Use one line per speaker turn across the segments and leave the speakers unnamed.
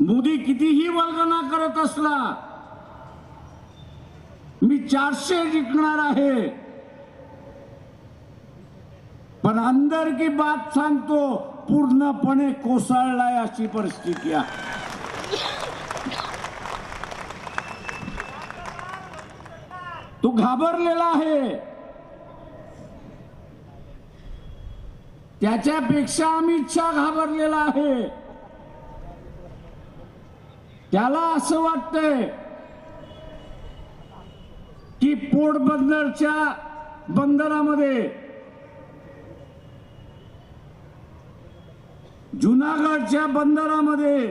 मोदी कितीही वल्गना करत असला मी चारशे जिंकणार आहे. पण अंदर की बात सांगतो पूर्णपणे कोसळलाय अशी परिस्थिती आहे. तो घाबरलेला आहे. त्याच्यापेक्षा अमित शहा घाबरलेला आहे. त्याला असं वाटतंय की पोटबंदरच्या बंदरामध्ये जुनागडच्या बंदरामध्ये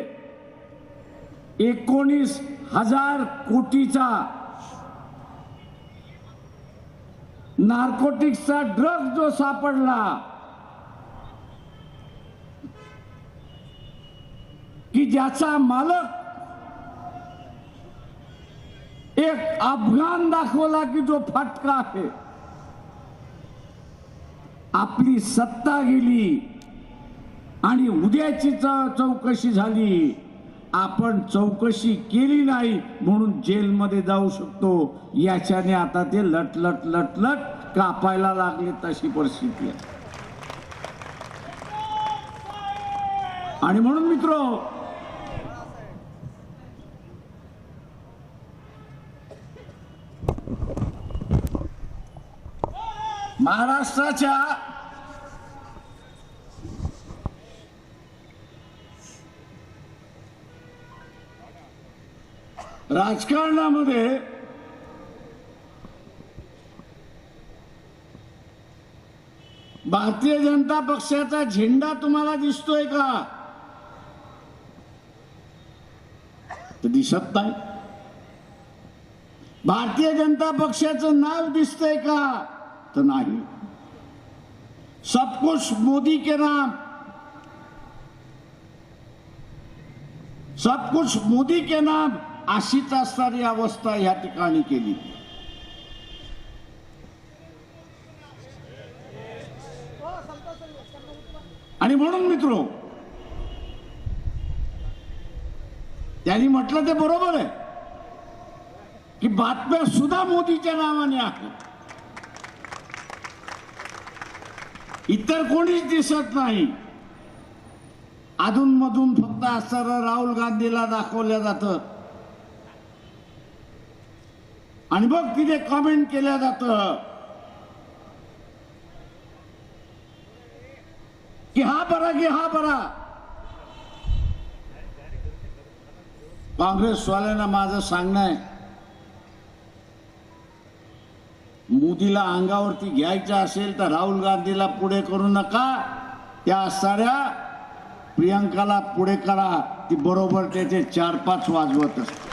एकोणीस हजार कोटीचा नार्कोटिक्सचा ड्रग जो सापडला की ज्याचा मालक अफगाण दाखवला की जो फटका आहे आपली सत्ता गेली आणि उद्याची चौकशी झाली. आपण चौकशी केली नाही म्हणून जेलमध्ये जाऊ शकतो. याच्याने आता ते लट लट लट लट कापायला लागले तशी परिस्थिती आहे. आणि म्हणून मित्र महाराष्ट्राच्या राजकारणामध्ये भारतीय जनता पक्षाचा झेंडा तुम्हाला दिसतोय का? दिसत नाही. भारतीय जनता पक्षाचं नाव दिसतंय का? तर नाही। सब कुछ मोदी के नाम। सब कुछ मोदी के नाम। अशीच असणारी अवस्था या ठिकाणी केली। आणि म्हणून मित्र त्यांनी म्हटलं ते बरोबर आहे की बातम्या सुद्धा मोदीच्या नावाने आहेत. इतर कोणीच दिसत नाही. अधूनमधून फक्त असणारं राहुल गांधीला दाखवलं जातं. आणि मग तिथे कमेंट केल्या जातं. की हा बरा की हा बरा. काँग्रेसवाल्यांना माझं सांगणं आहे. मोदीला अंगावरती घ्यायचं असेल तर राहुल गांधीला पुढे करू नका. त्या साऱ्या प्रियंकाला पुढे करा. ती बरोबर त्याचे चार पाच वाजवत असते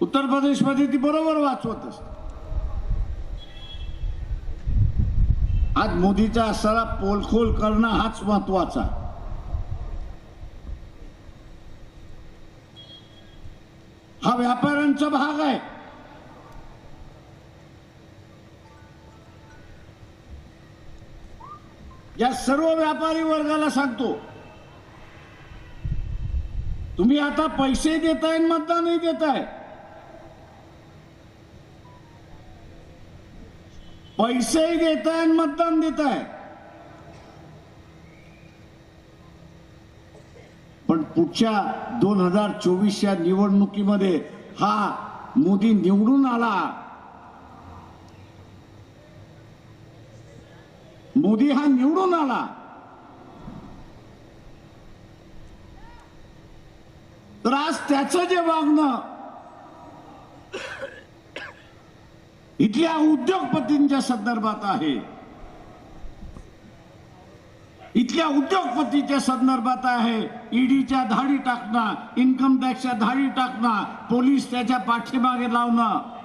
उत्तर प्रदेशमध्ये ती बरोबर वाचवत असते. आज मोदीचा असणारा पोलखोल करणं हाच महत्त्वाचा हा व्यापाऱ्यांचा भाग आहे. या सर्व व्यापारी वर्गाला सांगतो तुम्ही आता पैसे देताय आणि मतदानही देताय. पैसेही देताय आणि मतदान देताय पण पुढच्या दोन हजार चोवीसच्या निवडणुकीमध्ये हा मोदी निवडून आला. मोदी हा निवडून आला. तर आज त्याचं जे वागणं इथल्या उद्योगपतींच्या संदर्भात आहे. इथल्या उद्योगपतीच्या संदर्भात आहे. ईडीच्या धाडी टाकणं इन्कम टॅक्सच्या धाडी टाकणं पोलीस त्याच्या पाठीमागे लावणं.